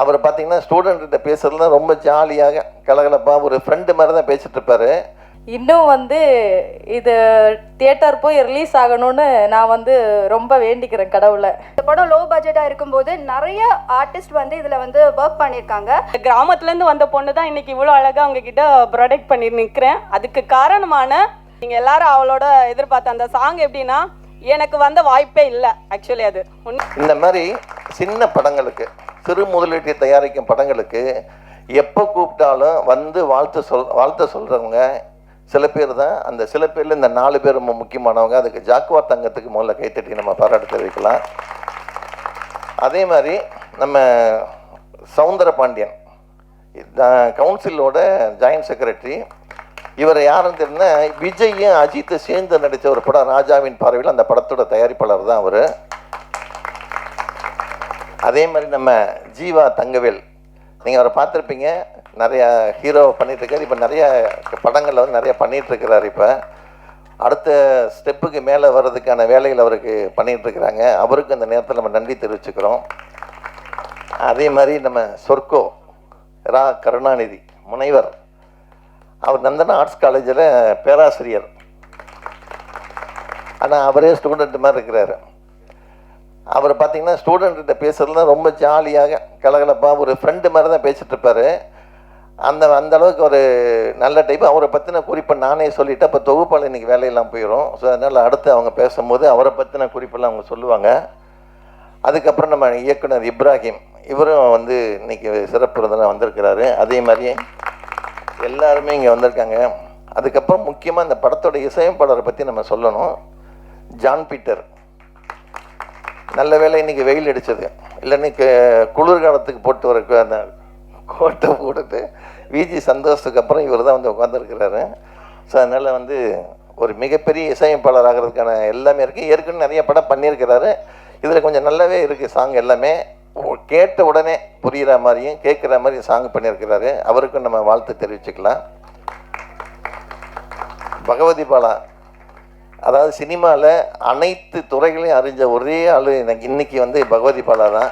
அவர் பார்த்தீங்கன்னா ஸ்டூடெண்ட்கிட்ட பேசுறதுல ரொம்ப ஜாலியாக கலகலப்பாக ஒரு ஃப்ரெண்டு மாதிரி தான் பேசிட்டு இருப்பாரு. இன்னும் வந்து இது தியேட்டர் போய் ரிலீஸ் ஆகணும்னு நான் வந்து ரொம்ப வேண்டிக்கிறேன் கடவுளை. இந்த படம் லோ பட்ஜெட்டாக இருக்கும்போது நிறைய ஆர்டிஸ்ட் வந்து இதில் வந்து ஒர்க் பண்ணியிருக்காங்க. கிராமத்துலேருந்து வந்த பொண்ணு தான் இன்னைக்கு இவ்வளோ அழகாக உங்ககிட்ட ப்ரொடெக்ட் பண்ணி நிற்கிறேன் அதுக்கு காரணமான நீங்கள் எல்லாரும் அவளோட எதிர்பார்த்த அந்த சாங் எப்படின்னா எனக்கு வந்த வாய்ப்பே இல்லை. ஆக்சுவலி அது இந்த மாதிரி சின்ன படங்களுக்கு சிறு முதலீட்டை தயாரிக்கும் படங்களுக்கு எப்போ கூப்பிட்டாலும் வந்து வாழ்த்து சொல் வாழ்த்து சொல்கிறவங்க சில பேர் தான். அந்த சில பேரில் இந்த நாலு பேர் ரொம்ப முக்கியமானவங்க. அதுக்கு ஜாக்குவா தங்கத்துக்கு முதல்ல கைத்தட்டி நம்ம பாராட்டு தெரிவிக்கலாம். அதே மாதிரி நம்ம சவுந்தர பாண்டியன் கவுன்சிலோட ஜாயின்ட் செக்ரட்டரி இவர் யாருன்னு தெரியுன்னா விஜயும் அஜித்து சேர்ந்து நடித்த ஒரு படம் ராஜாவின் பார்வையில் அந்த படத்தோட தயாரிப்பாளர் தான் அவர். அதே மாதிரி நம்ம ஜீவா தங்கவேல். நீங்கள் அவரை பார்த்துருப்பீங்க. நிறையா ஹீரோ பண்ணிட்டு இப்போ நிறையா படங்களில் வந்து நிறையா பண்ணிகிட்ருக்கிறார் இப்போ. அடுத்த ஸ்டெப்புக்கு மேலே வர்றதுக்கான வேலைகள் அவருக்கு பண்ணிகிட்ருக்கிறாங்க அவருக்கு அந்த நேரத்தில் நம்ம நன்றி தெரிவிச்சுக்கிறோம். அதே மாதிரி நம்ம சொர்க்கோ ரா கருணாநிதி முனைவர். அவர் நந்தனா ஆர்ட்ஸ் காலேஜில் பேராசிரியர். ஆனால் அவரே ஸ்டூடெண்ட் மாதிரி இருக்கிறாரு. அவர் பார்த்தீங்கன்னா ஸ்டூடெண்ட்கிட்ட பேசுகிறதுலாம் ரொம்ப ஜாலியாக கலகலப்பாக ஒரு ஃப்ரெண்டு மாதிரி தான் பேசிகிட்டு இருப்பார். அந்த அந்த அளவுக்கு ஒரு நல்ல டைப் அவரை பற்றின குறிப்பை நானே சொல்லிவிட்டு அப்போ தொகுப்பால் இன்றைக்கி வேலையெல்லாம் போயிடும் ஸோ அதனால் அடுத்து அவங்க பேசும்போது அவரை பற்றின குறிப்பெல்லாம் அவங்க சொல்லுவாங்க. அதுக்கப்புறம் நம்ம இயக்குனர் இப்ராஹிம் இவரும் வந்து இன்னைக்கு சிறப்பு விருந்தினர் வந்திருக்கிறாரு. அதே மாதிரியே எல்லாருமே இங்கே வந்திருக்காங்க. அதுக்கப்புறம் முக்கியமாக இந்த படத்தோட இசையமைப்பாளரை பற்றி நம்ம சொல்லணும். John Peter. நல்ல வேளை இன்றைக்கி வெயில் அடிச்சது. இல்லைன்னு க- குளிர்காலத்துக்கு போட்டு வர அந்த கோட்டை போட்டுட்டு விஜி சந்தோஷத்துக்கு அப்புறம் இவர் தான் வந்து உட்காந்துருக்கிறாரு ஸோ அதனால் வந்து ஒரு மிகப்பெரிய இசையமைப்பாளர் ஆகிறதுக்கான எல்லாமே இருக்குது ஏற்கனவே நிறைய படம் பண்ணியிருக்கிறாரு. இதில் கொஞ்சம் நல்லாவே இருக்குது சாங் எல்லாமே. கேட்ட உடனே புரிகிற மாதிரியும் கேட்குற மாதிரியும் சாங் பண்ணியிருக்கிறாரு. அவருக்கும் நம்ம வாழ்த்து தெரிவிச்சுக்கலாம். பகவதி பாலா அதாவது சினிமாவில் அனைத்து துறைகளையும் அறிஞ்ச ஒரே ஆள் எனக்கு இன்னைக்கு வந்து பகவதி பாலா தான்.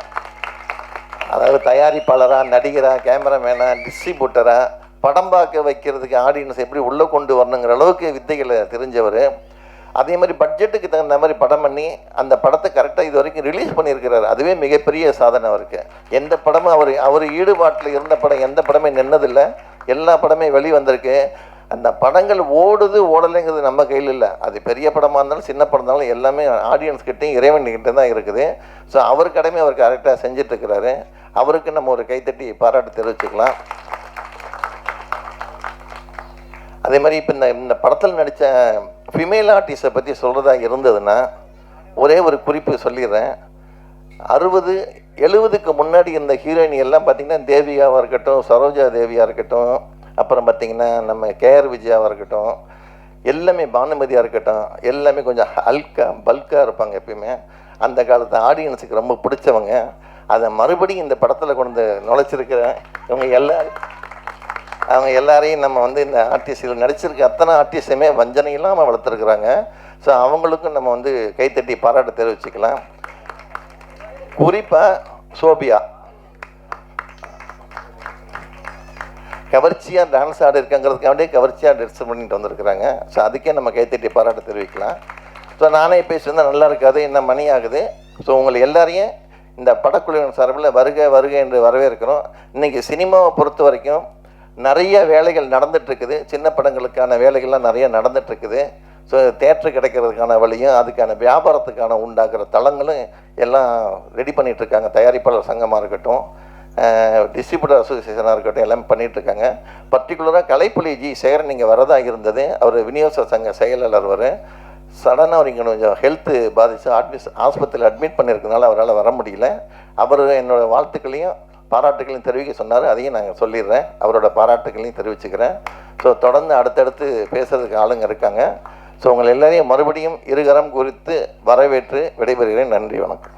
அதாவது தயாரிப்பாளராக நடிகரா கேமராமேனாக டிஸ்ட்ரிபியூட்டராக படம் பார்க்க வைக்கிறதுக்கு ஆடியன்ஸ் எப்படி உள்ளே கொண்டு வரணுங்கிற அளவுக்கு வித்தைகளை தெரிஞ்சவர். அதே மாதிரி பட்ஜெட்டுக்கு தகுந்த மாதிரி படம் பண்ணி அந்த படத்தை கரெக்டாக இது வரைக்கும் ரிலீஸ் பண்ணியிருக்கிறார். அதுவே மிகப்பெரிய சாதனை அவருக்கு. எந்த படமும் அவர் அவர் ஈடுபாட்டில் இருந்த படம் எந்த படமே நின்னதில்லை. எல்லா படமே வெளி வந்திருக்கு அந்த படங்கள் ஓடுது ஓடலைங்கிறது நம்ம கையில் இல்லை. அது பெரிய படமாக இருந்தாலும் சின்ன படம் இருந்தாலும் எல்லாமே ஆடியன்ஸ் இறைவன்கிட்ட தான் இருக்குது. ஸோ அவர் கடமை அவர் கரெக்டாக செஞ்சுட்டு இருக்கிறாரு அவருக்கு நம்ம ஒரு கைத்தட்டி பாராட்டு தெரிவிச்சுக்கலாம். அதே மாதிரி இப்போ இந்த இந்த படத்தில் நடித்த ஃபிமேல் ஆர்டிஸ்ட்டை பற்றி சொல்கிறதா இருந்ததுன்னா ஒரே ஒரு குறிப்பு சொல்லிடுறேன். அறுபது எழுபதுக்கு முன்னாடி இருந்த ஹீரோயின் எல்லாம் பார்த்தீங்கன்னா தேவியாவாக இருக்கட்டும் சரோஜா தேவியாக இருக்கட்டும் அப்புறம் பார்த்திங்கன்னா நம்ம கேஆர் விஜயாவாக இருக்கட்டும் எல்லாமே பானுமதியாக இருக்கட்டும் எல்லாமே கொஞ்சம் ஹல்கா பல்காக இருப்பாங்க எப்பயுமே. அந்த காலத்து ஆடியன்ஸுக்கு ரொம்ப பிடிச்சவங்க. அதை மறுபடியும் இந்த படத்தில் கொண்டு நுழைச்சிருக்கிறேன். நுழைச்சிருக்கிற இவங்க எல்லா அவங்க எல்லாரையும் நம்ம வந்து இந்த ஆர்டிஸ்டில் நடிச்சிருக்க அத்தனை ஆர்டிஸ்டையுமே வஞ்சனை இல்லாமல் வளர்த்துருக்குறாங்க. ஸோ அவங்களுக்கும் நம்ம வந்து கைத்தட்டி பாராட்டு தெரிவிச்சுக்கலாம். குறிப்பாக சோபியா. கவர்ச்சியாக டான்ஸ் ஆடி இருக்காங்கிறதுக்காண்டியே கவர்ச்சியாக டிரெஸ் பண்ணிட்டு வந்திருக்கிறாங்க. ஸோ அதுக்கே நம்ம கைத்தட்டி பாராட்டு தெரிவிக்கலாம். ஸோ நானே பேசியிருந்தா நல்லா இருக்காது என்ன மணி ஆகுது. ஸோ உங்களை எல்லாரையும் இந்த படக்குழுவின் சார்பில் வருக வருக என்று வரவேற்கிறோம். இன்றைக்கி சினிமாவை பொறுத்த வரைக்கும் நிறைய வேலைகள் நடந்துகிட்ருக்குது சின்ன படங்களுக்கான வேலைகள்லாம் நிறைய நடந்துகிட்ருக்குது ஸோ தேட்டர் கிடைக்கிறதுக்கான வழியும் அதுக்கான வியாபாரத்துக்கான உண்டாக்குற தளங்களும் எல்லாம் ரெடி பண்ணிகிட்ருக்காங்க இருக்காங்க தயாரிப்பாளர் சங்கமாக இருக்கட்டும் டிஸ்ட்ரிபியூட்டர் அசோசியேஷனாக இருக்கட்டும் எல்லாமே பண்ணிகிட்ருக்காங்க பர்டிகுலராக கலைப்புலி ஜி சேகரன் இங்கே வரதாக இருந்தது. அவர் விநியோக சங்க செயலாளர் அவர். சடனாக அவர் இங்கே கொஞ்சம் ஹெல்த்து பாதித்து அட்மிஸ் ஆஸ்பத்திரியில் அட்மிட் பண்ணியிருக்கனால அவரால் வர முடியல. அவர் என்னோடய வாழ்த்துக்களையும் பாராட்டுகளையும் தெரிவிக்க சொன்னார். அதையும் நாங்கள் சொல்லிடுறேன். அவரோட பாராட்டுகளையும் தெரிவிச்சுக்கிறேன். ஸோ தொடர்ந்து அடுத்தடுத்து பேசுறதுக்கு ஆளுங்க இருக்காங்க. ஸோ உங்களை எல்லாரையும் மறுபடியும் இருகரம் குறித்து வரவேற்று விடைபெறுகிறேன். நன்றி வணக்கம்.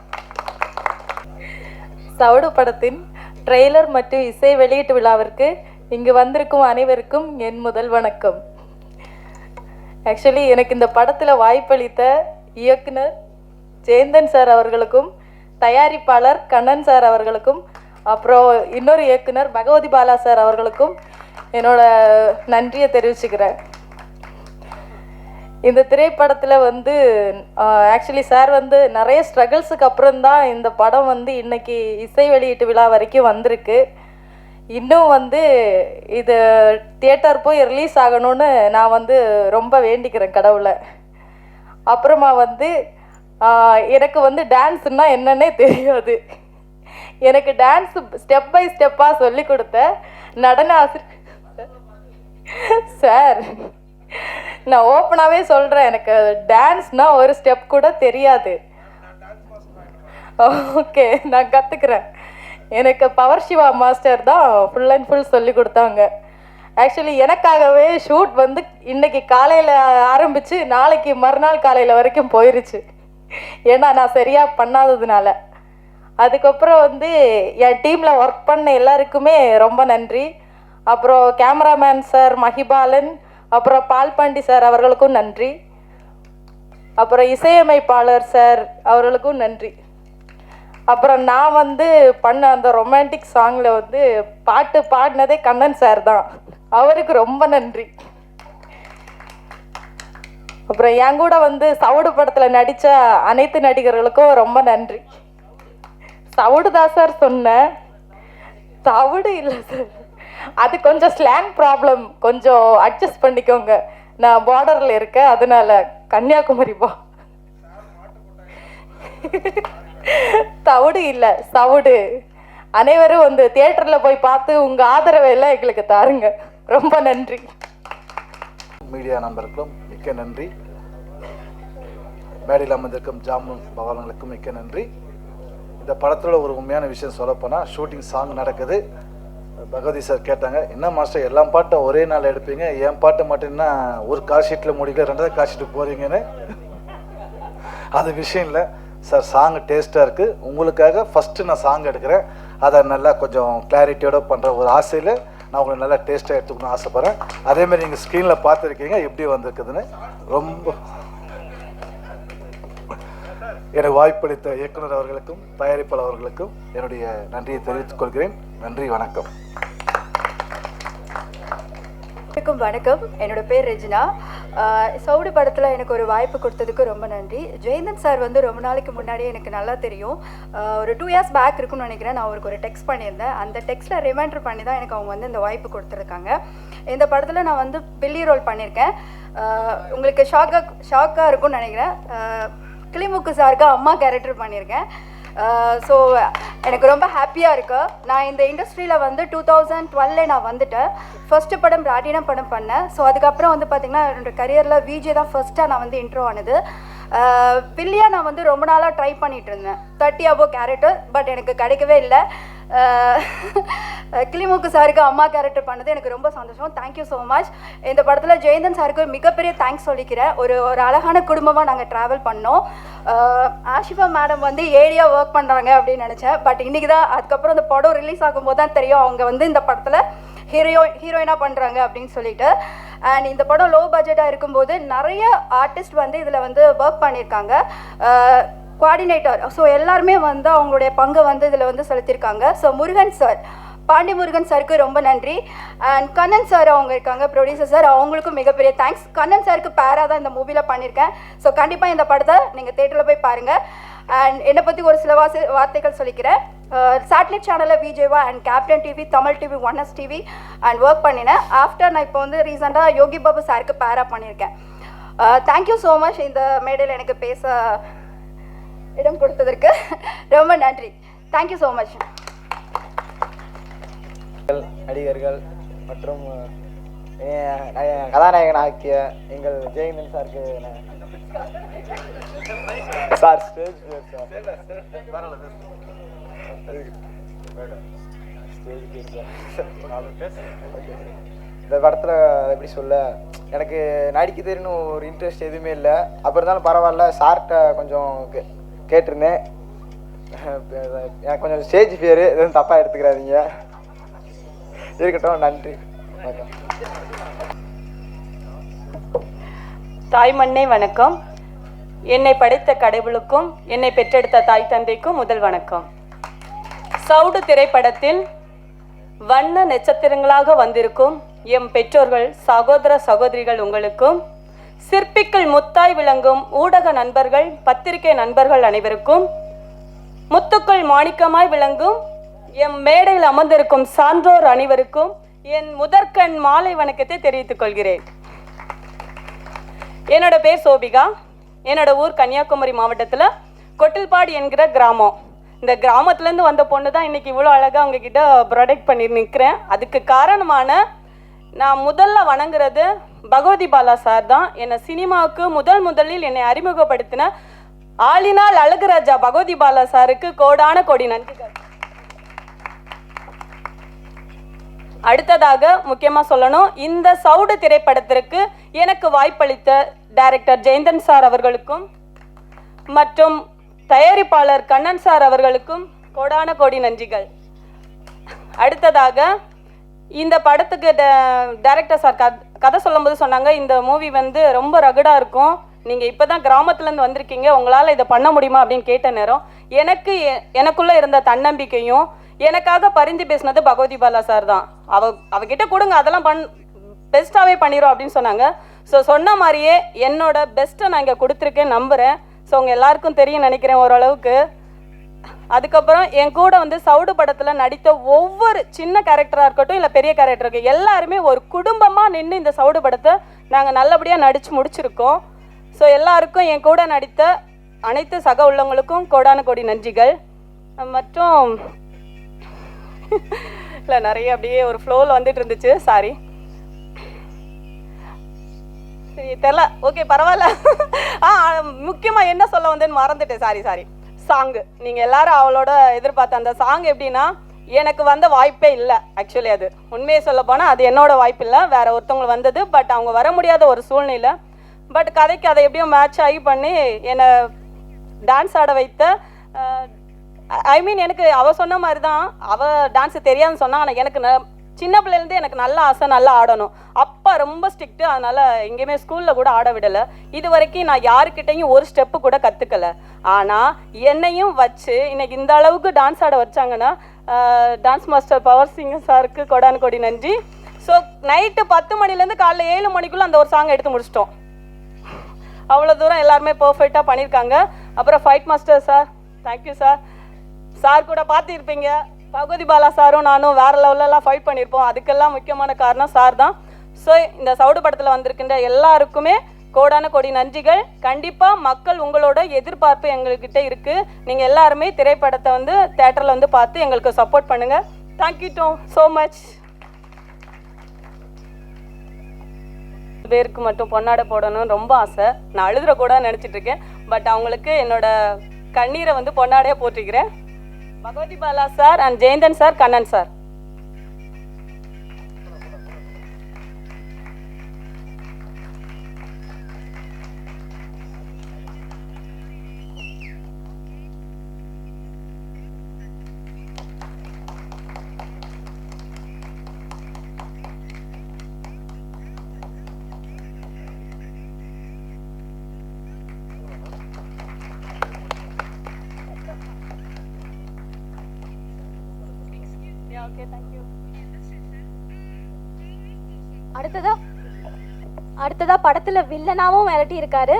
சவுடு படத்தின் ட்ரெய்லர் மற்றும் இசை வெளியீட்டு விழாவிற்கு இங்கு வந்திருக்கும் அனைவருக்கும் என் முதல் வணக்கம். ஆக்சுவலி எனக்கு இந்த படத்தில் வாய்ப்பளித்த இயக்குனர் ஜெயந்தன் சார் அவர்களுக்கும் தயாரிப்பாளர் கண்ணன் சார் அவர்களுக்கும் அப்புறம் இன்னொரு இயக்குனர் பகவதி பாலா சார் அவர்களுக்கும் என்னோட நன்றியை தெரிவிச்சுக்கிறேன். இந்த திரைப்படத்தில் வந்து ஆக்சுவலி சார் வந்து நிறைய ஸ்ட்ரகிள்ஸுக்கு அப்புறம் தான் இந்த படம் வந்து இன்னைக்கு இசை வெளியீட்டு விழா வரைக்கும் வந்திருக்கு. இன்னும் வந்து இது தியேட்டர் போய் ரிலீஸ் ஆகணும்னு நான் வந்து ரொம்ப வேண்டிக்கிறேன் கடவுளை. அப்புறமா வந்து எனக்கு வந்து டான்ஸுன்னா என்னன்னே தெரியாது. எனக்கு டான்ஸ் ஸ்டெப் பை ஸ்டெப்பாக சொல்லி கொடுத்த நடன ஆசிரியர் சார் நான் ஓப்பனாகவே சொல்கிறேன் எனக்கு டான்ஸ்னால் ஒரு ஸ்டெப் கூட தெரியாது. ஓகே நான் கற்றுக்குறேன் எனக்கு பவர் சிவா மாஸ்டர் தான் ஃபுல் அண்ட் ஃபுல் சொல்லி கொடுத்தாங்க. ஆக்சுவலி எனக்காகவே ஷூட் வந்து இன்னைக்கு காலையில் ஆரம்பித்து நாளைக்கு மறுநாள் காலையில் வரைக்கும் போயிருச்சு. ஏன்னா நான் சரியாக பண்ணாததுனால. அதுக்கப்புறம் வந்து என் டீமில் ஒர்க் பண்ண எல்லாருக்குமே ரொம்ப நன்றி. அப்புறம் கேமராமேன் சார் மஹிபாலன் அப்புறம் பால்பாண்டி சார் அவர்களுக்கும் நன்றி. அப்புறம் இசையமைப்பாளர் சார் அவர்களுக்கும் நன்றி. அப்புறம் நான் வந்து பண்ண அந்த ரொமான்டிக் சாங்கில் வந்து பாட்டு பாடினதே கண்ணன் சார் தான். அவருக்கு ரொம்ப நன்றி. அப்புறம் என் கூட வந்து சவுடு படத்தில் நடித்த அனைத்து நடிகர்களுக்கும் ரொம்ப நன்றி. தவிடுதா தான் சார் சொன்னேன். தவிடு இல்லை சார். அது கொஞ்சம் ஸ்லாங் ப்ராப்ளம் கொஞ்சம் அட்ஜஸ்ட் பண்ணிக்கோங்க. நான் பார்டரில் இருக்கேன். அதனால கன்னியாகுமரி பா. தவிடு இல்லை. சவுடு. அனைவரும் வந்து தியேட்டரில் போய் பார்த்து உங்கள் ஆதரவை எல்லாம் எங்களுக்கு தாருங்க. ரொம்ப நன்றி. மீடியா நண்பர்களுக்கும் மிக்க நன்றி. மேடையில் அமர்ந்திருக்கும் ஜாமுன் பகவான்களுக்கும் மிக்க நன்றி. இந்த படத்தில் ஒரு உண்மையான விஷயம் சொல்லப்போனால் ஷூட்டிங் சாங் நடக்குது. பகவதி சார் கேட்டாங்க என்ன மாஸ்டர் எல்லா பாட்டும் ஒரே நாள் எடுப்பீங்க? என் பாட்டு மட்டும்னா ஒரு கார் ஷீட்டில் முடிக்கல ரெண்டாவது கார் ஷீட்டு போகிறீங்கன்னு அது விஷயம் இல்லை. சார் சாங் டேஸ்ட்டாக இருக்குது உங்களுக்காக ஃபஸ்ட்டு நான் சாங் எடுக்கிறேன். அதை நல்லா கொஞ்சம் கிளாரிட்டியோட பண்ணுற ஒரு ஆசையில் நான் உங்களுக்கு நல்லா டேஸ்ட்டாக எடுத்துக்கணும்னு ஆசைப்பட்றேன். அதேமாதிரி நீங்கள் ஸ்க்ரீனில் பார்த்துருக்கீங்க எப்படி வந்திருக்குதுன்னு. ரொம்ப எனக்கு வாய்ப்பளித்த இயக்குனர் அவர்களுக்கும் தயாரிப்பாளர் அவர்களுக்கும் என்னுடைய நன்றியை தெரிவித்துக் கொள்கிறேன். நன்றி வணக்கம். அனைவருக்கும் வணக்கம். என்னோட பேர் ரெஜினா. ஆஹ் சவுடு படத்தில் எனக்கு ஒரு வாய்ப்பு கொடுத்ததுக்கு ரொம்ப நன்றி. ஜெயந்தன் சார் வந்து ரொம்ப நாளைக்கு முன்னாடியே எனக்கு நல்லா தெரியும். ஒரு டூ இயர்ஸ் பேக் இருக்குன்னு நினைக்கிறேன். நான் அவருக்கு ஒரு டெக்ஸ்ட் பண்ணியிருந்தேன். அந்த டெக்ஸ்ட்டில் ரிமைண்டர் பண்ணி தான் எனக்கு அவங்க வந்து இந்த வாய்ப்பு கொடுத்துருக்காங்க. இந்த படத்தில் நான் வந்து பில்லி ரோல் பண்ணியிருக்கேன். உங்களுக்கு ஷாக்காக ஷாக்காக இருக்கும்னு நினைக்கிறேன். கிளிமுக்கு சாருக்கு அம்மா கேரக்டர் பண்ணியிருக்கேன். ஸோ எனக்கு ரொம்ப ஹாப்பியாக இருக்கு. நான் இந்த இண்டஸ்ட்ரியில் வந்து டூ தௌசண்ட் டுவெல்ல நான் வந்துட்டேன். ஃபர்ஸ்ட் படம் ராட்டினா படம் பண்ணேன். ஸோ அதுக்கப்புறம் வந்து பார்த்திங்கன்னா என்னோட கரியரில் விஜே தான் ஃபர்ஸ்ட்டாக நான் வந்து இன்ட்ரோ ஆனது. பில்லியா நான் வந்து ரொம்ப நாளாக ட்ரை பண்ணிகிட்டு இருந்தேன். தேர்ட்டி அபோ கேரக்டர் பட் எனக்கு கிடைக்கவே இல்லை. கிளிமுக்கு சாருக்கு அம்மா கேரக்டர் பண்ணது எனக்கு ரொம்ப சந்தோஷம். தேங்க்யூ ஸோ மச் இந்த படத்தில் ஜெயந்தன் சாருக்கு மிகப்பெரிய தேங்க்ஸ் சொல்லிக்கிறேன் ஒரு ஒரு அழகான குடும்பமாக நாங்கள் ட்ராவல் பண்ணோம். ஆஷிஃபா மேடம் வந்து ஏரியா ஒர்க் பண்ணுறாங்க அப்படின்னு நினச்சேன். பட் இன்றைக்கி தான் அதுக்கப்புறம் அந்த படம் ரிலீஸ் ஆகும்போது தான் தெரியும். அவங்க வந்து இந்த படத்தில் ஹீரோ ஹீரோயினாக பண்ணுறாங்க அப்படின்னு சொல்லிட்டு. அண்ட் இந்த படம் லோ பட்ஜெட்டாக இருக்கும்போது நிறைய ஆர்டிஸ்ட் வந்து இதில் வந்து ஒர்க் பண்ணியிருக்காங்க. கோஆர்டினேட்டர் ஸோ எல்லாருமே வந்து அவங்களுடைய பங்கை வந்து இதில் வந்து செலுத்தியிருக்காங்க. ஸோ முருகன் சார் பாண்டி முருகன் சாருக்கு ரொம்ப நன்றி. அண்ட் கண்ணன் சார் அவங்க இருக்காங்க ப்ரொடியூசர் சார் அவங்களுக்கும் மிகப்பெரிய தேங்க்ஸ் கண்ணன் சாருக்கு பேராக தான் இந்த மூவியில் பண்ணியிருக்கேன். ஸோ கண்டிப்பாக இந்த படத்தை நீங்கள் தேட்டரில் போய் பாருங்கள் அண்ட் என்னை பற்றி ஒரு சில வாசி வார்த்தைகள் சொல்லிக்கிறேன். சேட்டலைட் சேனலில் விஜேவா and Captain TV Tamil TV one S TV and work பண்ணினேன். ஆஃப்டர் நான் இப்போ வந்து ரீசெண்டாக யோகி பாபு சாருக்கு பேராக பண்ணியிருக்கேன். தேங்க்யூ ஸோ மச் இந்த மேடையில் எனக்கு பேச இடம் கொடுத்ததற்கு ரொம்ப நன்றி. தேங்க்யூ ஸோ மச் நடிகர்கள் மற்றும் கதாநாயகன் ஆக்கிய எங்கள் ஜெயந்தன் சாருக்கு சார் ஸ்டேஜ் பேர் சார் இந்த படத்தில் எப்படி சொல்ல? எனக்கு நடிக்க தெரியும்னு ஒரு இன்ட்ரெஸ்ட் எதுவுமே இல்லை. அப்புறம் இருந்தாலும் பரவாயில்ல சார்கிட்ட கொஞ்சம் கேட்டிருந்தேன். எனக்கு கொஞ்சம் ஸ்டேஜ் பேர் எதுவும் தப்பாக எடுத்துக்கிறாதீங்க இருக்கட்டும் நன்றி. வணக்கம் தாய் மண்ணே வணக்கம். என்னை படைத்த கடவுளுக்கும் என்னை பெற்றெடுத்த தாய் தந்தைக்கும் முதல் வணக்கம். சவுடு திரைப்படத்தில் வண்ண நட்சத்திரங்களாக வந்திருக்கும் எம் பெற்றோர்கள் சகோதர சகோதரிகள் உங்களுக்கும் சிற்பிக்குள் முத்தாய் விளங்கும் ஊடக நண்பர்கள் பத்திரிகை நண்பர்கள் அனைவருக்கும் முத்துக்குள் மாணிக்கமாய் விளங்கும் எம் மேடையில் அமர்ந்திருக்கும் சான்றோர் அனைவருக்கும் என் முதற்கண் மாலை வணக்கத்தை தெரிவித்துக் கொள்கிறேன். என்னோட பேர் சோபிகா. என்னோட ஊர் கன்னியாகுமரி மாவட்டத்தில் கொட்டில்பாடு என்கிற கிராமம். இந்த கிராமத்துலேருந்து வந்த பொண்ணு தான் இன்றைக்கி இவ்வளோ அழகாக அவங்கக்கிட்ட ப்ரொடெக்ட் பண்ணி நிற்கிறேன் அதுக்கு காரணமான நான் முதல்ல வணங்குறது பகவதி பாலா சார் தான். என்னை சினிமாவுக்கு முதல் முதலில் என்னை அறிமுகப்படுத்தின ஆளினால் அழகுராஜா பகவதி பாலா சாருக்கு கோடான கோடி நன்றிகள். அடுத்ததாக முக்கியமாக சொல்லணும் இந்த சவுடு திரைப்படத்திற்கு எனக்கு வாய்ப்பளித்த டைரக்டர் ஜெயந்தன் சார் அவர்களுக்கும் மற்றும் தயாரிப்பாளர் கண்ணன் சார் அவர்களுக்கும் கோடான கோடி நன்றிகள். அடுத்ததாக இந்த படத்துக்கு டேரக்டர் சார் கதை சொல்லும்போது சொன்னாங்க இந்த மூவி வந்து ரொம்ப ரகுடாக இருக்கும். நீங்கள் இப்போ தான் கிராமத்துலேருந்து வந்திருக்கீங்க உங்களால் இதை பண்ண முடியுமா அப்படின்னு கேட்ட நேரம் எனக்கு எ- இருந்த தன்னம்பிக்கையும் எனக்காக பரிந்து பேசினது பகவதி பாலா சார் தான். அவ அவகிட்ட கொடுங்க அதெல்லாம் பண் பெஸ்ட்டாகவே பண்ணிடும் அப்படின்னு சொன்னாங்க. ஸோ சொன்ன மாதிரியே என்னோட பெஸ்ட்டை நான் இங்கே கொடுத்துருக்கேன் நம்புகிறேன் ஸோ உங்கள் எல்லாருக்கும் தெரியும் நினைக்கிறேன் ஓரளவுக்கு. அதுக்கப்புறம் என் கூட வந்து சவுடு படத்தில் நடித்த ஒவ்வொரு சின்ன கேரக்டராக இருக்கட்டும் இல்லை பெரிய கேரக்டர் இருக்கு எல்லாருமே ஒரு குடும்பமாக நின்று இந்த சவுடு படத்தை நாங்கள் நல்லபடியாக நடித்து முடிச்சிருக்கோம். ஸோ எல்லாருக்கும் என் கூட நடித்த அனைத்து சக உள்ளவங்களுக்கும் கோடான கோடி நன்றிகள். மற்றும் இல்லை நிறைய அப்படியே ஒரு ஃப்ளோவில் வந்துட்டு இருந்துச்சு. சாரி சரி தெரில. ஓகே பரவாயில்ல. ஆ முக்கியமாக என்ன சொல்ல வந்தேன்னு மறந்துட்டேன். சாரி சாரி சாங்கு நீங்கள் எல்லாரும் அவளோட எதிர்பார்த்த அந்த சாங் எப்படின்னா எனக்கு வந்த வாய்ப்பே இல்லை ஆக்சுவலி அது. உண்மையை சொல்ல போனால் அது என்னோட வாய்ப்பு இல்லை வேற ஒருத்தவங்க வந்தது பட் அவங்க வர முடியாத ஒரு சூழ்நிலை. பட் கதைக்கு அதை எப்படியோ மேட்ச் ஆகி பண்ணி என்னை டான்ஸ் ஆட வைத்த ஐ மீன் எனக்கு அவள் சொன்ன மாதிரி தான் அவள் டான்ஸு தெரியாதுன்னு சொன்னால் ஆனால் எனக்கு ந- சின்ன பிள்ளைலேருந்து எனக்கு நல்ல ஆசை நல்லா ஆடணும். அப்பா ரொம்ப ஸ்ட்ரிக்ட்டு அதனால் எங்கேயுமே ஸ்கூலில் கூட ஆட விடலை. இது வரைக்கும் நான் யாருக்கிட்டையும் ஒரு ஸ்டெப்பு கூட கற்றுக்கல ஆனால் என்னையும் வச்சு இன்னைக்கு இந்த அளவுக்கு டான்ஸ் ஆட வச்சாங்கன்னா டான்ஸ் மாஸ்டர் பவர் சிங்கர் சாருக்கு கொடான் கொடி நன்றி. ஸோ நைட்டு பத்து மணிலேருந்து காலைல ஏழு மணிக்குள்ளே அந்த ஒரு சாங் எடுத்து முடிச்சிட்டோம். அவ்வளோ தூரம் எல்லாருமே பர்ஃபெக்டாக பண்ணியிருக்காங்க. அப்புறம் fight master sir thank you sir sir கூட பார்த்துருப்பீங்க. பகுதி பாலா சாரும் நானும் வேற லெவலெல்லாம் ஃபைட் பண்ணியிருப்போம் அதுக்கெல்லாம் முக்கியமான காரணம் சார் தான். ஸோ இந்த சவுடு படத்தில் வந்திருக்கின்ற எல்லாருக்குமே கோடான கோடி நன்றிகள். கண்டிப்பாக மக்கள் உங்களோட எதிர்பார்ப்பு எங்கள்கிட்ட இருக்குது நீங்கள் எல்லாருமே திரைப்படத்தை வந்து தேட்டரில் வந்து பார்த்து எங்களுக்கு சப்போர்ட் பண்ணுங்கள் தேங்க்யூ டோ ஸோ மச் பேருக்கு மட்டும் பொன்னாடை போடணும்னு ரொம்ப ஆசை. நான் அழுதுற கூட நினச்சிட்டு இருக்கேன். பட் அவங்களுக்கு என்னோட கண்ணீரை வந்து பொன்னாடையாக போட்டிருக்கிறேன் Bhagavathi Bala sir and Jayanthan sir Kannan sir அடுத்ததா படத்துல வில்லனாவும் விரட்டி இருக்காரு.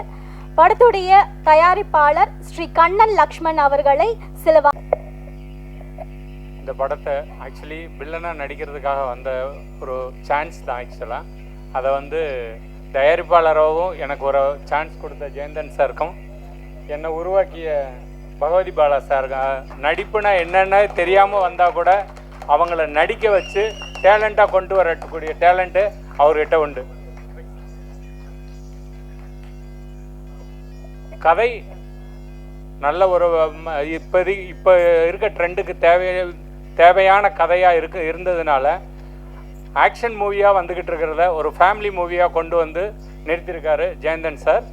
படத்துடைய தயாரிப்பாளர் ஸ்ரீ கண்ணன் லக்ஷ்மண் அவர்களை சில இந்த படத்தை ஆக்சுவலி வில்லனாக நடிக்கிறதுக்காக வந்த ஒரு சான்ஸ் தான் ஆக்சுவலாக அதை வந்து தயாரிப்பாளராகவும் எனக்கு ஒரு சான்ஸ் கொடுத்த ஜெயந்தன் சாருக்கும் என்னை உருவாக்கிய பகவதி பாலா சார் நடிப்புனா என்னென்ன தெரியாமல் வந்தால் கூட அவங்கள நடிக்க வச்சு டேலண்ட்டாக கொண்டு வரக்கூடிய டேலண்ட்டு அவர்கிட்ட உண்டு. கதை நல்ல ஒரு ம, இப்போதி இப்போ இருக்க ட்ரெண்டுக்கு தேவை தேவையான கதையாக இருக்கு இருந்ததுனால ஆக்ஷன் மூவியாக வந்துக்கிட்டு இருக்கிறத ஒரு ஃபேமிலி மூவியாக கொண்டு வந்து நிறுத்தியிருக்காரு ஜெயந்தன் சார்.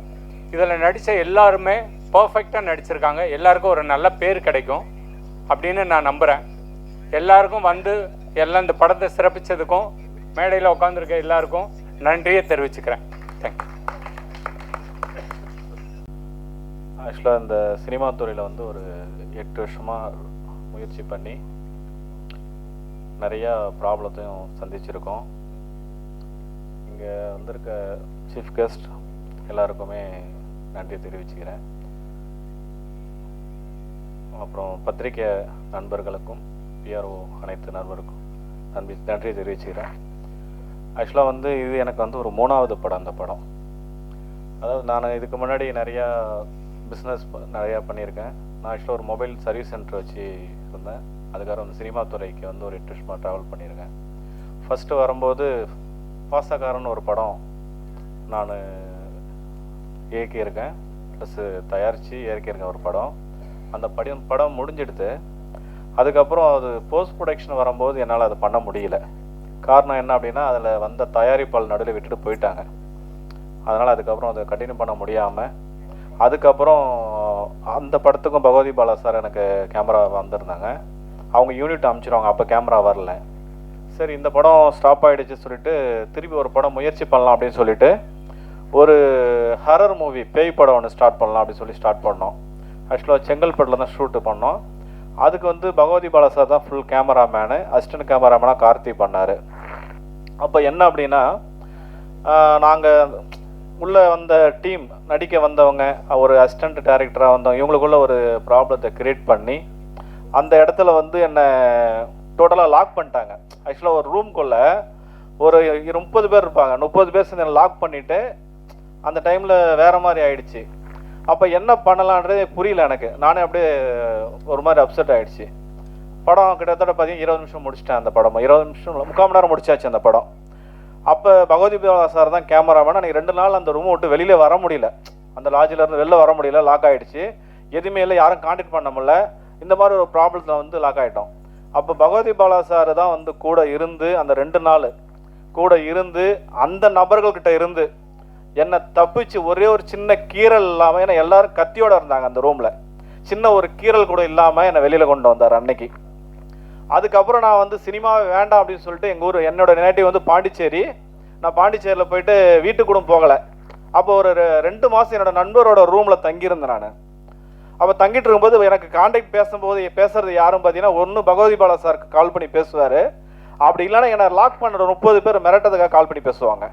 இதில் நடித்த எல்லாருமே பர்ஃபெக்டாக நடிச்சிருக்காங்க. எல்லாருக்கும் ஒரு நல்ல பேர் கிடைக்கும் அப்படின்னு நான் நம்புகிறேன் எல்லாருக்கும் வந்து எல்லாம் இந்த படத்தை சிறப்பிச்சதுக்கும் மேடையில் உட்காந்துருக்க எல்லாருக்கும் நன்றியை தெரிவிச்சுக்கிறேன். தேங்க்யூ ஆக்சுவலாக இந்த சினிமா துறையில் வந்து ஒரு எட்டு வருஷமாக முயற்சி பண்ணி நிறையா ப்ராப்ளத்தையும் சந்திச்சிருக்கோம். இங்கே வந்திருக்க சீஃப் கெஸ்ட் எல்லாருக்குமே நன்றி தெரிவிச்சுக்கிறேன். அப்புறம் பத்திரிக்கை நண்பர்களுக்கும் பிஆர்ஓ அனைத்து நண்பருக்கும் நன்றி நன்றி தெரிவிச்சுக்கிறேன். ஆக்சுவலாக வந்து இது எனக்கு வந்து ஒரு மூணாவது படம் அந்த படம். அதாவது நான் இதுக்கு முன்னாடி நிறையா பிஸ்னஸ் நிறையா பண்ணியிருக்கேன். நான் ஆக்சுவலாக ஒரு மொபைல் சர்வீஸ் சென்டர் வச்சு இருந்தேன். அதுக்காக வந்து சினிமா துறைக்கு வந்து ஒரு இன்ட்ரெஸ்ட்மாக ட்ராவல் பண்ணியிருக்கேன். ஃபஸ்ட்டு வரும்போது பாசக்காரன் ஒரு படம் நான் இயக்கியிருக்கேன். ப்ளஸ்ஸு தயாரித்து இயக்கியிருக்கேன் ஒரு படம். அந்த படம் படம் முடிஞ்செடுத்து. அதுக்கப்புறம் அது போஸ்ட் ப்ரொடக்ஷன் வரும்போது என்னால் அது பண்ண முடியல. காரணம் என்ன அப்படின்னா அதில் வந்த தயாரிப்பால் நடுவில் விட்டுட்டு போயிட்டாங்க. அதனால் அதுக்கப்புறம் அதை கண்டினியூ பண்ண முடியாமல் அதுக்கப்புறம் அந்த படத்துக்கும் பகவதி பாலா சார் எனக்கு கேமரா வந்திருந்தாங்க. அவங்க யூனிட் அமைச்சிருவாங்க அப்போ கேமரா வரல. சரி இந்த படம் ஸ்டாப் ஆகிடுச்சு சொல்லிட்டு திருப்பி ஒரு படம் முயற்சி பண்ணலாம் அப்படின்னு சொல்லிட்டு ஒரு ஹரர் மூவி பேய் படம் ஒன்று ஸ்டார்ட் பண்ணலாம் அப்படின்னு சொல்லி ஸ்டார்ட் பண்ணோம். ஆக்சுவலாக செங்கல்பட்டில் தான் ஷூட்டு பண்ணோம். அதுக்கு வந்து பகவதி பாலா சார் தான் ஃபுல் கேமராமேனு அசிஸ்டன்ட் கேமராமேனாக கார்த்தி பண்ணார். அப்போ என்ன அப்படின்னா நாங்கள் உள்ளே வந்த டீம் நடிக்க வந்தவங்க ஒரு அசிஸ்டண்ட் டேரக்டராக வந்தவங்க இவங்களுக்குள்ள ஒரு ப்ராப்ளத்தை க்ரியேட் பண்ணி அந்த இடத்துல வந்து என்னை டோட்டலாக லாக் பண்ணிட்டாங்க. ஆக்சுவலாக ஒரு ரூம்குள்ளே ஒரு முப்பது பேர் இருப்பாங்க. முப்பது பேர் சேர்ந்து லாக் பண்ணிவிட்டு அந்த டைமில் வேறு மாதிரி ஆயிடுச்சு. அப்போ என்ன பண்ணலான்றதே புரியல எனக்கு. நானே அப்படியே ஒரு மாதிரி அப்செட் ஆகிடுச்சு படம் கிட்டத்தட்ட பார்த்தீங்கன்னா இருபது நிமிஷம் முடிச்சிட்டேன் அந்த படம். இருபது நிமிஷம் முக்கால் மணி நேரம் முடிச்சாச்சு அந்த படம். அப்போ பகவதி சார் தான் கேமராமேன். அன்றைக்கி ரெண்டு நாள் அந்த ரூமை விட்டு வெளியில் வர முடியல. அந்த லாட்ஜிலேருந்து வெளில வர முடியல லாக் ஆகிடுச்சு எதுவுமே இல்லை யாரும் காண்டாக்ட் பண்ண முடியல. இந்த மாதிரி ஒரு ப்ராப்ளத்தில் வந்து லாக் ஆகிட்டோம் அப்போ பகவதி பாலா சார் தான் வந்து கூட இருந்து அந்த ரெண்டு நாள் கூட இருந்து அந்த நபர்கள்கிட்ட இருந்து என்னை தப்பிச்சு ஒரே ஒரு சின்ன கீறல் இல்லாமல் ஏன்னா எல்லாரும் கத்தியோடு இருந்தாங்க அந்த ரூமில் சின்ன ஒரு கீறல் கூட இல்லாமல் என்னை வெளியில் கொண்டு வந்தார் அன்னைக்கு. அதுக்கப்புறம் நான் வந்து சினிமாவே வேண்டாம் அப்படின்னு சொல்லிட்டு எங்கள் ஊர் என்னோட நேட்டிவ் வந்து பாண்டிச்சேரி. நான் பாண்டிச்சேரியில் போயிட்டு வீட்டுக்கு கூட போகலை. அப்போ ஒரு ரெண்டு மாதம் என்னோட நண்பரோட ரூமில் தங்கியிருந்தேன் நான். அப்போ தங்கிட்டு இருக்கும்போது எனக்கு காண்டாக்ட் பேசும்போது பேசுறது யாரும் பார்த்தீங்கன்னா ஒன்று பகவதி பாலா சாருக்கு கால் பண்ணி பேசுவார். அப்படி இல்லைன்னா என்னை லாக் பண்ணுற முப்பது பேர் மிரட்டதுக்காக கால் பண்ணி பேசுவாங்க.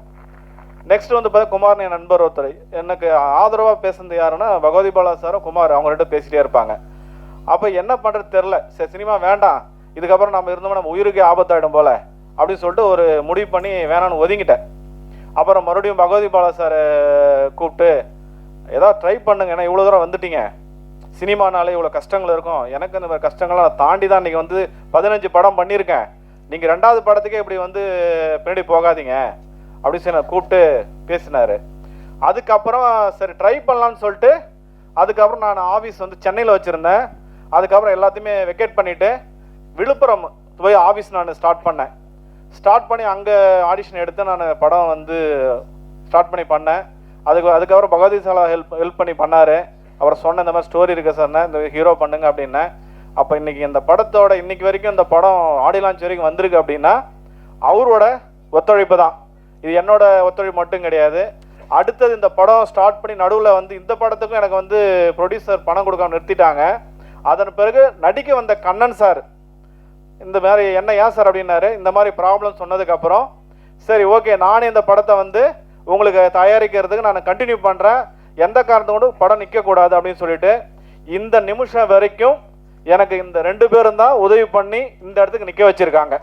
நெக்ஸ்ட் வந்து பார்த்தா குமார் என் நண்பர் ஒருத்தர். எனக்கு ஆதரவாக பேசுனது யாருன்னா பகவதி பாலா சாரும் குமார். அவங்க ரெண்டும் பேசிட்டே இருப்பாங்க. அப்போ என்ன பண்ணுறது தெரில சரி சினிமா வேண்டாம். இதுக்கப்புறம் நம்ம இருந்தோம்னா நம்ம உயிருக்கே ஆபத்தாயிடும் போல அப்படின்னு சொல்லிட்டு ஒரு முடிவு பண்ணி வேணான்னு ஒதுங்கிட்டேன். அப்புறம் மறுபடியும் பகவதி பாலா சாரை கூப்பிட்டு ஏதாவது ட்ரை பண்ணுங்க ஏன்னா இவ்வளோ தூரம் வந்துட்டீங்க. சினிமானாலே இவ்வளோ கஷ்டங்கள் இருக்கும். எனக்கு இந்த மாதிரி கஷ்டங்கள்லாம் நான் தாண்டி தான் இன்றைக்கி வந்து பதினஞ்சு படம் பண்ணியிருக்கேன். நீங்கள் ரெண்டாவது படத்துக்கே இப்படி வந்து பின்னாடி போகாதீங்க. அப்படின்னு சொல்லி நான் கூப்பிட்டு பேசினார். அதுக்கப்புறம் சரி ட்ரை பண்ணலான்னு சொல்லிட்டு அதுக்கப்புறம் நான் ஆஃபீஸ் வந்து சென்னையில் வச்சுருந்தேன். அதுக்கப்புறம் எல்லாத்தையுமே வெக்கேட் பண்ணிவிட்டு விழுப்புரம் போய் ஆஃபீஸ் நான் ஸ்டார்ட் பண்ணேன். ஸ்டார்ட் பண்ணி அங்கே ஆடிஷன் எடுத்து நான் படம் வந்து ஸ்டார்ட் பண்ணி பண்ணேன். அதுக்கு அதுக்கப்புறம் பகவதி சாலா ஹெல்ப் ஹெல்ப் பண்ணி பண்ணார். அவர் சொன்ன இந்த மாதிரி ஸ்டோரி இருக்கு சார் இந்த ஹீரோ பண்ணுங்க அப்படின்னேன் அப்போ இன்னைக்கு இந்த படத்தோட இன்னைக்கு வரைக்கும் இந்த படம் ஆடி லான்ச் வரைக்கும் வந்திருக்கு அப்படின்னா அவரோட ஒத்துழைப்பு தான். இது என்னோட ஒத்துழைப்பு மட்டும் கிடையாது. அடுத்தது இந்த படம் ஸ்டார்ட் பண்ணி நடுவில் வந்து இந்த படத்துக்கும் எனக்கு வந்து ப்ரொடியூசர் பணம் கொடுக்காம நிறுத்திட்டாங்க. அதன் பிறகு நடிக்க வந்த கண்ணன் சார் இந்த மாதிரி என்ன ஏன் சார்? அப்படின்னாரு. இந்த மாதிரி ப்ராப்ளம் சொன்னதுக்கப்புறம் சரி ஓகே நானே இந்த படத்தை வந்து உங்களுக்கு தயாரிக்கிறதுக்கு நான் கண்டினியூ பண்ணுறேன் எந்த காரணத்தை கொண்டு படம் நிற்கக்கூடாது அப்படின்னு சொல்லிட்டு இந்த நிமிஷம் வரைக்கும் எனக்கு இந்த ரெண்டு பேரும் தான் உதவி பண்ணி இந்த இடத்துக்கு நிற்க வச்சுருக்காங்க.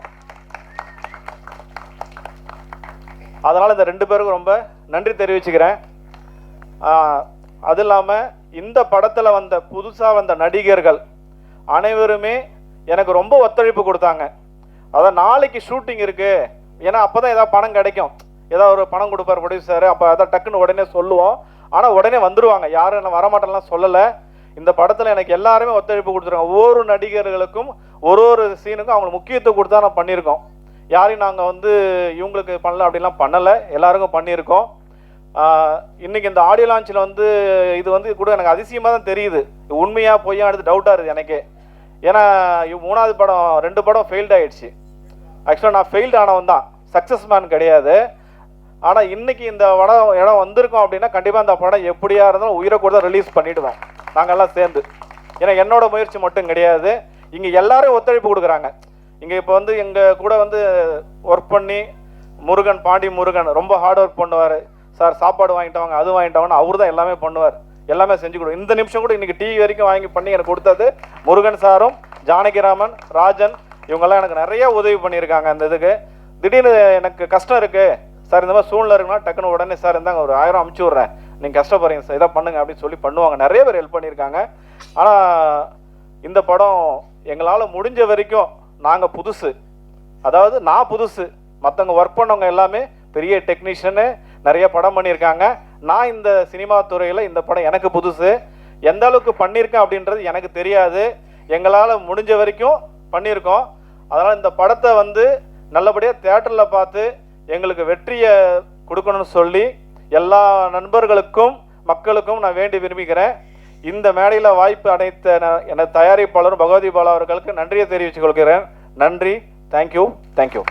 அதனால் இந்த ரெண்டு பேருக்கும் ரொம்ப நன்றி தெரிவிச்சுக்கிறேன். அது இல்லாமல் இந்த படத்தில் வந்த புதுசாக வந்த நடிகர்கள் அனைவருமே எனக்கு ரொம்ப ஒத்துழைப்பு கொடுத்தாங்க. அதான் நாளைக்கு ஷூட்டிங் இருக்கு. ஏன்னா அப்போ தான் ஏதாவது பணம் கிடைக்கும். ஏதாவது ஒரு பணம் கொடுப்பார் ப்ரொடியூசர் அப்போ அதான் டக்குன்னு உடனே சொல்லுவோம். ஆனால் உடனே வந்துருவாங்க. யாரும் என்ன வரமாட்டேன்லாம் சொல்லலை. இந்த படத்தில் எனக்கு எல்லாருமே ஒத்துழைப்பு கொடுத்துருக்காங்க. ஒவ்வொரு நடிகர்களுக்கும் ஒரு ஒரு சீனுக்கும் அவங்களுக்கு முக்கியத்துவம் கொடுத்தா நான் பண்ணியிருக்கோம். யாரையும் நாங்கள் வந்து இவங்களுக்கு பண்ணல அப்படின்லாம் பண்ணலை. எல்லாருக்கும் பண்ணியிருக்கோம். இன்றைக்கி இன்னைக்கு இந்த ஆடியோ லான்ச்சில் வந்து இது வந்து கூட எனக்கு அதிசயமாக தான் தெரியுது. உண்மையா பொய்யானது டவுட்டாக இருக்குது எனக்கே. ஏன்னா மூணாவது படம் ரெண்டு படம் ஃபெயில்ட் ஆயிடுச்சு. ஆக்சுவலாக நான் ஃபெயில்ட் ஆனவன் தான். சக்ஸஸ் மேன் கிடையாது. ஆனால் இன்னைக்கு இந்த படம் இடம் வந்திருக்கோம் அப்படின்னா கண்டிப்பாக இந்த படம் எப்படியா இருந்தாலும் உயிரை கூட ரிலீஸ் பண்ணிவிடுவோம் நாங்கள்லாம் சேர்ந்து. ஏன்னா என்னோட முயற்சி மட்டும் கிடையாது. இங்கே எல்லாரும் ஒத்துழைப்பு கொடுக்குறாங்க. இங்கே இப்போ வந்து எங்கள் கூட வந்து ஒர்க் பண்ணி முருகன் பாண்டி முருகன் ரொம்ப ஹார்ட் ஒர்க் பண்ணுவார். சார் சாப்பாடு வாங்கிட்டவங்க அது வாங்கிட்டவங்கன்னு அவர் தான் எல்லாமே பண்ணுவார். எல்லாமே செஞ்சு கொடு. இந்த நிமிஷம் கூட இன்னைக்கு டிவி வரைக்கும் வாங்கி பண்ணி எனக்கு கொடுத்தது முருகன் சாரும் ஜானகிராமன் ராஜன் இவங்கெல்லாம் எனக்கு நிறைய உதவி பண்ணியிருக்காங்க அந்த இதுக்கு. திடீர்னு எனக்கு கஷ்டம் இருக்குது சார் இந்த மாதிரி சூழ்நிலை இருக்குன்னா டக்குன்னு உடனே சார் இருந்தாங்க ஒரு ஆயிரம் அமுச்சு விட்றேன். நீங்கள் கஷ்டப்படுறீங்க சார் இதை பண்ணுங்க அப்படின்னு சொல்லி பண்ணுவாங்க. நிறைய பேர் ஹெல்ப் பண்ணியிருக்காங்க. ஆனால் இந்த படம் எங்களால் முடிஞ்ச வரைக்கும் நாங்கள் புதுசு. அதாவது நான் புதுசு. மற்றவங்க ஒர்க் பண்ணவங்க எல்லாமே பெரிய டெக்னீஷியனு நிறைய படம் பண்ணியிருக்காங்க. நான் இந்த சினிமா துறையில் இந்த படம் எனக்கு புதுசு. எந்த அளவுக்கு பண்ணியிருக்கேன் அப்படின்றது எனக்கு தெரியாது. எங்களால் முடிஞ்ச வரைக்கும் பண்ணியிருக்கோம் அதனால் இந்த படத்தை வந்து நல்லபடியாக தேட்டரில் பார்த்து எங்களுக்கு வெற்றியை கொடுக்கணும்னு சொல்லி எல்லா நண்பர்களுக்கும் மக்களுக்கும் நான் வேண்டி விரும்புகிறேன். இந்த மேடையில் வாய்ப்பு அடைத்த என எனது தயாரிப்பாளரும் பகவதி பாலா அவர்களுக்கு நன்றியை தெரிவித்துக் கொள்கிறேன். நன்றி. Thank you thank you